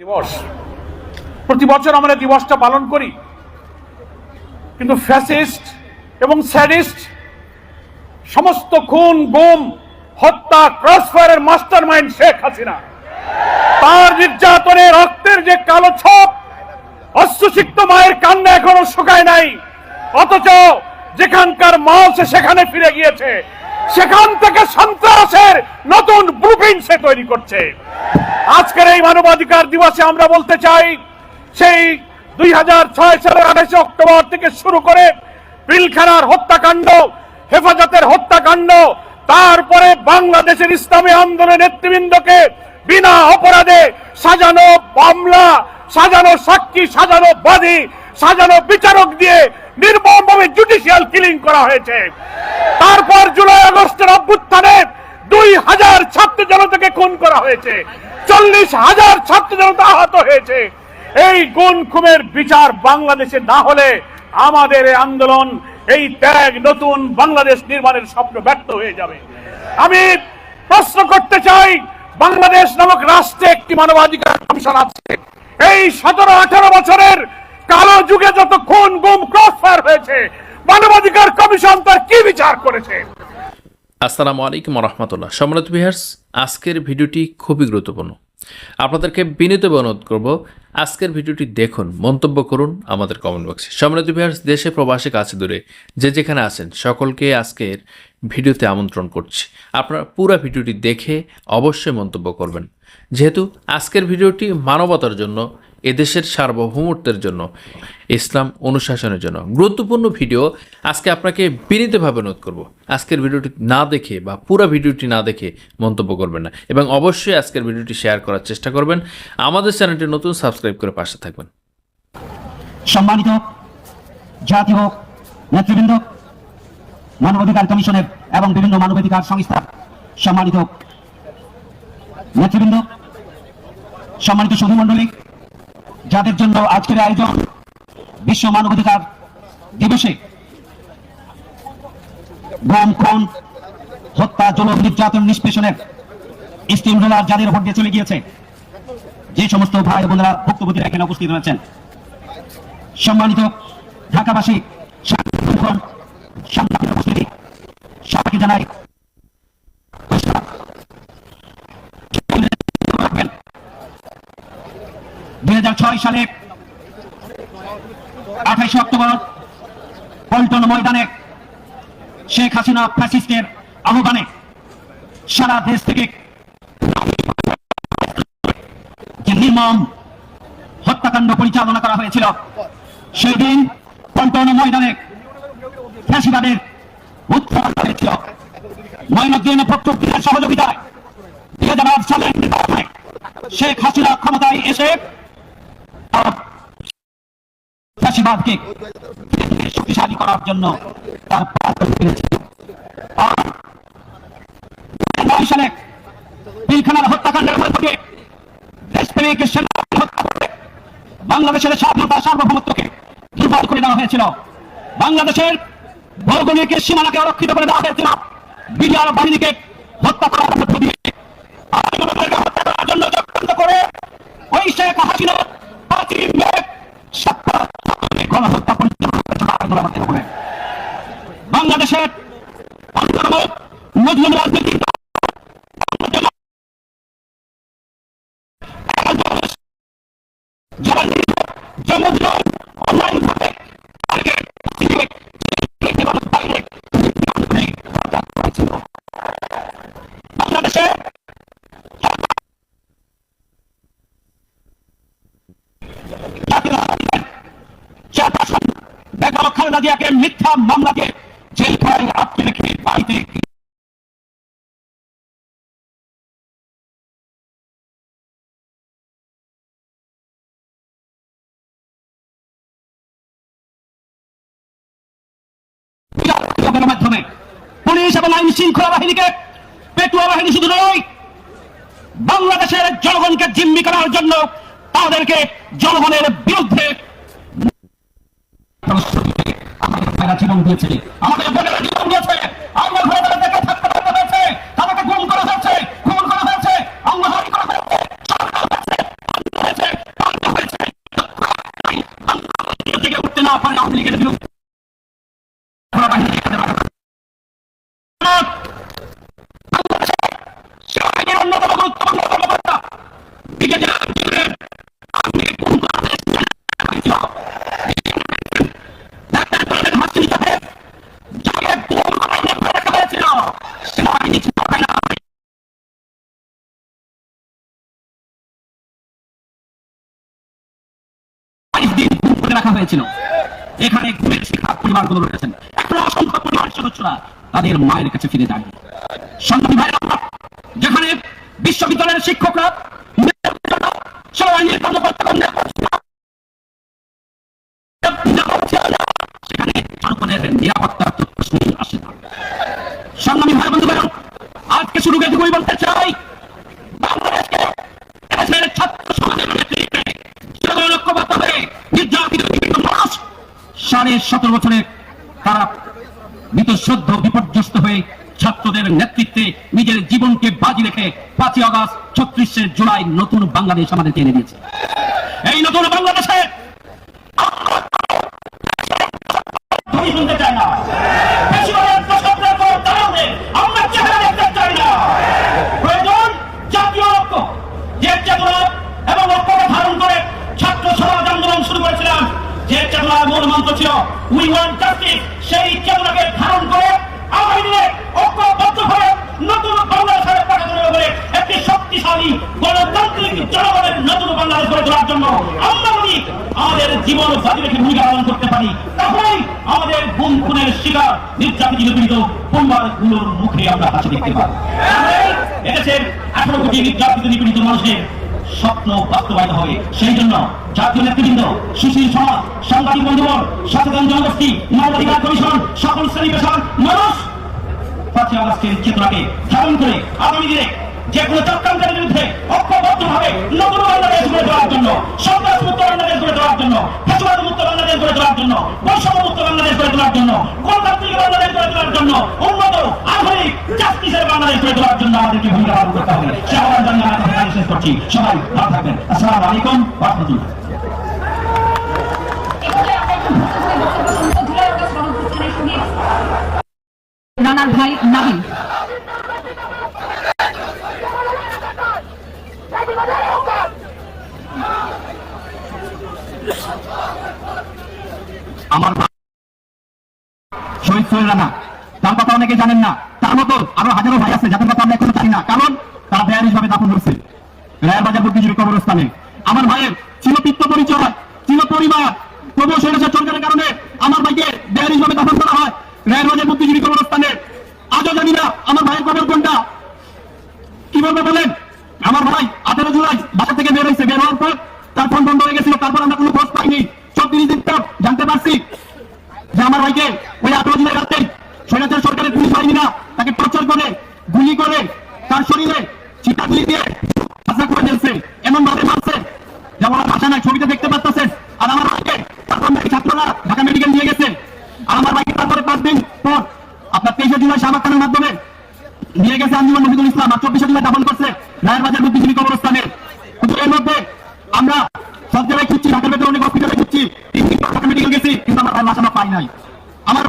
দিবস। প্রতি বছর আমরা দিবসটা পালন করি। কিন্তু ফ্যাসিস্ট এবং স্যাডিস্ট সমস্ত খুন, গুম, হত্যা ক্রসফায়ারের মাস্টার মাইন্ড শেখ হাসিনা। তার নির্যাতনে রক্তের যে কালো ছপ অশ্বসিক্ত মায়ের কান্না এখনও শুকায় নাই। অথচ যেখানকার মা সে সেখানে ফিরে গিয়েছে। সেখান থেকে সন্ত্রাসের নতুন ব্লুপ্রিন্ট সে তৈরি করছে। আজকের এই মানবাধিকার দিবসে আমরা বলতে চাই, সেই দুই হাজার ছয় সালের আঠাশে অক্টোবর থেকে শুরু করে পিলখানার হত্যাকাণ্ড, হেফাজতের হত্যাকাণ্ড, তারপরে বাংলাদেশের ইসলামী আন্দোলনের নেতৃবৃন্দকে বিনা অপরাধে সাজানো মামলা, সাজানো সাক্ষী, সাজানো বাদী, সাজানো বিচারক দিয়ে নির্মমভাবে জুডিশিয়াল কিলিং করা হয়েছে। তারপর জুলাই আগস্টের অভ্যুত্থানে দুই হাজার ছাত্র জনতাকে খুন করা হয়েছে। চল্লিশ হাজার ছাত্র জনতা আহত হয়েছে। এই গুণ খুমের বিচার বাংলাদেশে না হলে আমাদের আন্দোলন, এই ত্যাগ নতুন বাংলাদেশ নির্মাণের স্বপ্ন ব্যর্থ হয়ে যাবে। আমি প্রশ্ন করতে চাই, বাংলাদেশ নামক রাষ্ট্রে একটি মানবাধিকার কমিশন আছে। এই সতেরো আঠারো বছরের কালো যুগে যত খুন, গুম ক্রসফায়ার হয়েছে, মানবাধিকার কমিশন তার কি বিচার করেছে? আসসালামু আলাইকুম রহমতুল্লাহ সম্রাট বিহার্স আজকের ভিডিওটি খুবই গুরুত্বপূর্ণ। আপনাদেরকে বিনীত অনুরোধ করব, আজকের ভিডিওটি দেখুন, মন্তব্য করুন আমাদের কমেন্ট বক্সে সম্রাট বিহার্স দেশে প্রবাসী কাছে দূরে যে যেখানে আছেন, সকলকে আজকের ভিডিওতে আমন্ত্রণ করছি। আপনারা পুরো ভিডিওটি দেখে অবশ্যই মন্তব্য করবেন। যেহেতু আজকের ভিডিওটি মানবতার জন্য এদেশের সার্বভৌমত্বের জন্য, ইসলাম অনুশাসনের জন্য। গুরুত্বপূর্ণ ভিডিও আজকে আপনাকে বিনীতভাবে অনুরোধ করব। আজকের ভিডিওটি না দেখে বা পুরো ভিডিওটি না দেখে মন্তব্য করবেন না এবং অবশ্যই আজকের ভিডিওটি শেয়ার করার চেষ্টা করবেন। আমাদের চ্যানেলটি নতুন সাবস্ক্রাইব করে পাশে থাকবেন। সম্মানিত জাতীয় নেতৃবৃন্দ, মানবাধিকার কমিশনের এবং বিভিন্ন মানবাধিকার সংস্থা সম্মানিত নেতৃবৃন্দ, সম্মানিত সভামণ্ডলী যাদের জন্য আজকের আয়োজন বিশ্ব মানবাধিকার দিবসে গম খুন, হত্যা, জলম, নির্যাতন, নিষ্পেষণের স্টিম রোলার যাদের উপর দিয়ে চলে গিয়েছে, যে সমস্ত ভাই বোনেরা ভুক্তভোগীরা এখানে উপস্থিত রয়েছেন। সম্মানিত ঢাকাবাসী সাংবাদিক উপস্থিতি, সবাইকে জানাই দুই হাজার ছয় সালে আঠাইশে অক্টোবর পল্টন ময়দানে শেখ হাসিনা ফ্যাসিস্টের আহ্বানে সারা দেশ থেকে যে নির্মম হত্যাকাণ্ড পরিচালনা করা হয়েছিল, সেই দিন পল্টন ময়দানে ফ্যাসিবাদের উত্থান হয়েছিল। ময়নুদ্দিন সহযোগিতায় দুই হাজার আট সালের শেখ হাসিনা ক্ষমতায় এসে শক্তিশালী করার জন্য বাংলাদেশের স্বাধীনতা সার্বভৌমত্বকে দুর্বল করে দেওয়া হয়েছিল। বাংলাদেশের ভৌগোলিক সীমানাকে অরক্ষিত করে দেওয়া হয়েছিল। বিডিআর বাহিনীকে হত্যা করার মধ্য দিয়ে। হত্যা করার জন্য চক্রান্ত করে ওই শেখ হাসিনা পাঁচই মে সত্তর গণহত্যা পরিচালনা করেছিল আন্দোলন আমাদের উপরে। বাংলাদেশের অন্যতম মুসলিম রাজনীতি যারা জনগণ অনলাইন ভাবে তাকে বাংলাদেশে চেয়ারপারসন বেগম খালেদা জিয়াকে মিথ্যা মামলা দিয়ে জেল আটকে রেখে বাড়িতে মাধ্যমে পুলিশ এবং আইন শৃঙ্খলা বাহিনীকে, পেটুয়া বাহিনী শুধু বাংলাদেশের জনগণকে জিম্মি করার জন্য তাদেরকে জনগণের বিরুদ্ধে তারা জীবন দিয়েছে আমাদের বোনেরা জীবন দিয়েছে আমরা ঘরে ঘরে দেখে থাকতে থাকতে হয়েছে। তাদেরকে গুম করা হচ্ছে খুন করা হচ্ছে হয়েছে হয়েছিল। এখানে ঘুরে শিক্ষা পরিবারগুলো রয়েছেন। এখনও অসংখ্য পরিবার সদস্যরা তাদের মায়ের কাছে ফিরে যান। সন্তান ভাইরা যেখানে বিশ্ববিদ্যালয়ের শিক্ষকরা ভাই আজকে শুরু করে বলতে চাই, বাংলাদেশকে ছাত্র সমাজের সাড়ে সতেরো বছরে তারা বিতশ্রদ্ধ বিপর্যস্ত হয়ে ছাত্রদের নেতৃত্বে নিজের জীবনকে বাজি রেখে পাঁচই আগস্ট ছত্রিশে জুলাই নতুন বাংলাদেশ আমাদের এনে দিয়েছে। এই নতুন বাংলাদেশে ধ্বনি শুনতে চায় না বেশিরভাগের প্রশাসনের পর দাঁড়াতে আমরা চেহারা দেখতে চাই না প্রয়োজন জাতীয় ঐক্য যে চেতনা এবং ঐক্যকে ধারণ করে ছাত্র সমাজ আন্দোলন শুরু করেছিলাম যে মূল মন্ত্র ছিল উই ওয়ান্ট জাস্টিস সেই চেতনাকে ধারণ করে আগামী দিনে ঐক্যবদ্ধভাবে নতুন বাংলাদেশের পাঠানোর উপরে একটি শক্তিশালী গণতান্ত্রিক জনগণের নতুন বাংলাদেশ গড়ে তোলার জন্য আমরা যদি আমাদের জীবন বাজি রেখে ভূমিকা পালন করতে পারি। তাহলেই আমাদের গুম খুনের শিকার, নির্যাতিত নিপীড়িত পরিবারগুলোর মুখে আমরা হাসি দেখতে তাহলেই এদেশের আঠারো কোটি নির্যাতিত, নিপীড়িত মানুষের স্বপ্ন বাস্তবায়িত হবে। সেই জন্য জাতীয় নেতৃবৃন্দ সুশীল সমাজ, সাংবাদিক বন্ধুগণ সচেতন জনগোষ্ঠী, মানবাধিকার কমিশন, সকল শ্রেণি পেশার মানুষ পাঁচই আগস্টের চেতনাকে ধারণ করে আগামী দিনে যে কোনো চক্রান্তের বিরুদ্ধে ঐক্যবদ্ধ ভাবে নতুন বাংলাদেশ গড়ে তোলার জন্য সন্ত্রাস মুক্ত বাংলাদেশ গড়ে তোলার জন্য ফেসবাদ মুক্ত বাংলাদেশ গড়ে তোলার জন্য বৈষম্য মুক্ত বাংলাদেশ গড়ে তোলার জন্য, গণতান্ত্রিক বাংলাদেশ গড়ে তোলার জন্য, উন্নত, আধুনিক জাস্টিসের বাংলাদেশ গড়ে তোলার জন্য আমাদেরকে ভূমিকা পালন করতে হবে। সে আহ্বান জানিয়ে আমার কথা শেষ করছি। সবাই ভালো থাকবেন। আসসালামু আলাইকুম রহমতুল্লাহ। রানার ভাই নাবিল আমার শহীদ সোহেল রানা। তার কথা অনেকে জানেন না। তার মতো আরও হাজারো ভাই আছে, যাদের কথা আমরা এখনও জানি না। কারণ তারা বেয়ারিশ ভাবে দাফন করছে। রায়ের বাজার বুদ্ধিজীবী কবরস্থানে। আমার ভাইয়ের ছিল পিত্ত পরিচয় ছিল পরিবার তবুও স্বৈরাচার সরকারের কারণে আমার ভাইকে বেয়ারিশ ভাবে দাফন করা হয়। রায়ের বাজার বুদ্ধিজীবী কবরস্থানে। আজও জানি না আমার ভাইয়ের কবর কোনটা। কি বলব বলেন? আমার ভাই আঠারো জুলাই বাসা থেকে বের হয়েছে, বের হওয়ার পর তার ফোন বন্ধ হয়ে গেছিল, তারপর আমরা কোনো খোঁজ পাইনি চব্বিশ দিন পর জানতে পারছি যে আমার ভাইকে ওই আঠারো জুলাই রাতে স্বৈরাচার সরকারের পুলিশ বাহিনীরা তাকে টর্চার করে গুলি করে তার শরীরে চিতা গুলি দিয়ে হাসা করে দিয়েছে এমন ভাবে মারছে যেমন ভাষা নাই ছবিতে দেখতে পাচ্ছেন আর আমার ভাইকে তারপর নাকি ছাত্ররা ঢাকা মেডিকেল নিয়ে গেছে আর আমার ভাইকে তারপরে পাঁচ দিন পর আপনার তেইশে জুলাই শাহবাগ খানের মাধ্যমে নিয়ে গেছে আঞ্জুমান নবীদুল ইসলাম আর চব্বিশে জুলাই দাফন করছে রায়ের বাজার বুদ্ধিজীবী কবরস্থানে কিন্তু এর মধ্যে আমরা সব জায়গায় খুঁজছি, ঢাকার ভেতরে অনেক হসপিটালে খুঁজছি। মেডিকেল গেছি, কিন্তু আমার লাশ পাই নাই। আমার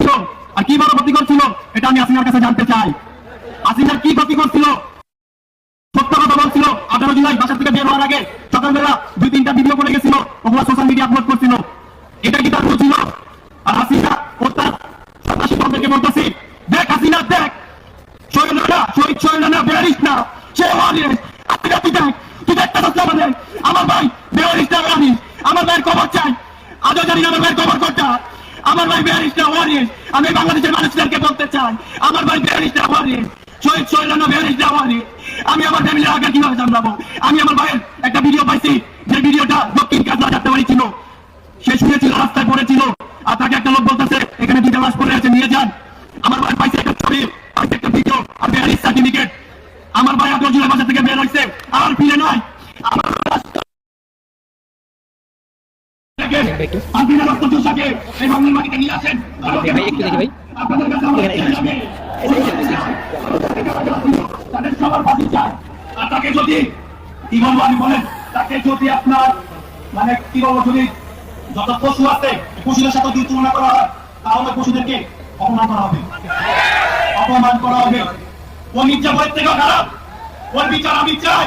ছিল আর কি বড় ক্ষতি করছিল, এটা আমি আসিনার কাছে জানতে চাই। আসিনার কি ক্ষতি করছিল? সত্য কথা বলছিল, আঠারো জুলাই বাসা থেকে বের হওয়ার আগে সকালবেলা দুই, তিনটা ভিডিও করে গেছিল, ওগুলো সোশ্যাল মিডিয়া আপলোড করছিল। এটা কি তার ছিল? আর হাসিনা ও তার সন্ত্রাসী বলতেছি, দেখ হাসিনা দেখ। না শহীদ না বেয়ারিস না সে ওয়ারিস হাসিনা তুই দেখ তুই দেখতে পাচ্ছিস আমাদের। আমার ভাই বেয়ারিস না ওয়ারিস আমার ভাইয়ের খবর চাই। আজও জানি আমার ভাইয়ের খবর কোনটা। আমার ভাই বেয়ারিস না ওয়ারিস আমি বাংলাদেশের মানুষদেরকে বলতে চাই। আমার ভাই বেয়ারিস না ওয়ারিস শহীদ না বেয়ারিস না ওয়ারিস আমি আমার ফ্যামিলির আগে কীভাবে জানলাম? আমি আমার ভাইয়ের একটা ভিডিও পাইছি। তাকে যদি আপনার মানে কি বলব যদি যত পশু আছে পশুদের সাথে যদি তুলনা করা হয় তাহলে পশুদেরকে অপমান করা হবে অপমান করা হবে ওই মির্জাফরের থেকেও খারাপ ওর বিচার আমি চাই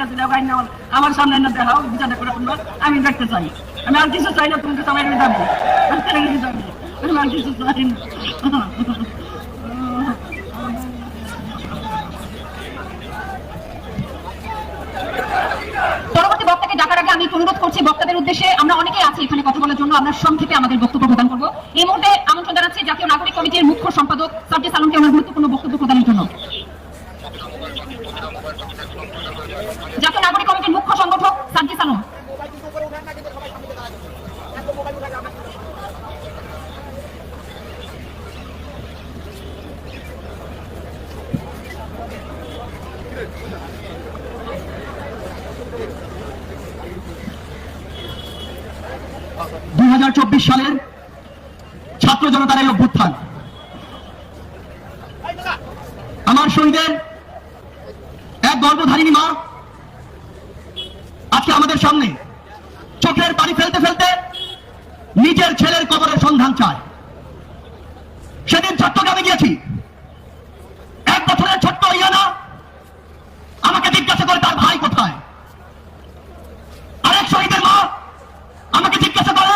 কাছে গাইনা আমার সামনে না দেখাও, বিচারটা করে তোমরা আমি দেখতে চাই। আমি আর কিছু চাই না সবাই আমি আমি আর কিছু চাই না। পরবর্তী বক্তাকে আগে আমি করছি উদ্দেশ্যে আমরা অনেকেই আছি এখানে কথা বলার জন্য, আমরা সংক্ষেপে আমাদের বক্তব্য প্রদান করব। এই মুহূর্তে আমন্ত্রণ জানাচ্ছি জাতীয় নাগরিক কমিটির মুখ্য সম্পাদক সার্জি সালমকে আমার গুরুত্বপূর্ণ বক্তব্য প্রদানের জন্য জাতীয় নাগরিক কমিটির মুখ্য সংগঠক সার্জি সালম দুই সালের ছাত্র জনতার এই অভ্যুত্থান। আমার শহীদের এক গর্ভধারিণী মা আজকে আমাদের সামনে চোখের পানি ফেলতে ফেলতে নিজের ছেলের কবরের সন্ধান চায়। সেদিন চট্টগ্রামে গিয়েছি। এক বছরের ছোট্ট ইয়ানা আমাকে জিজ্ঞাসা করে, তার ভাই কোথায়? আরেক শহীদের মা আমাকে জিজ্ঞাসা করে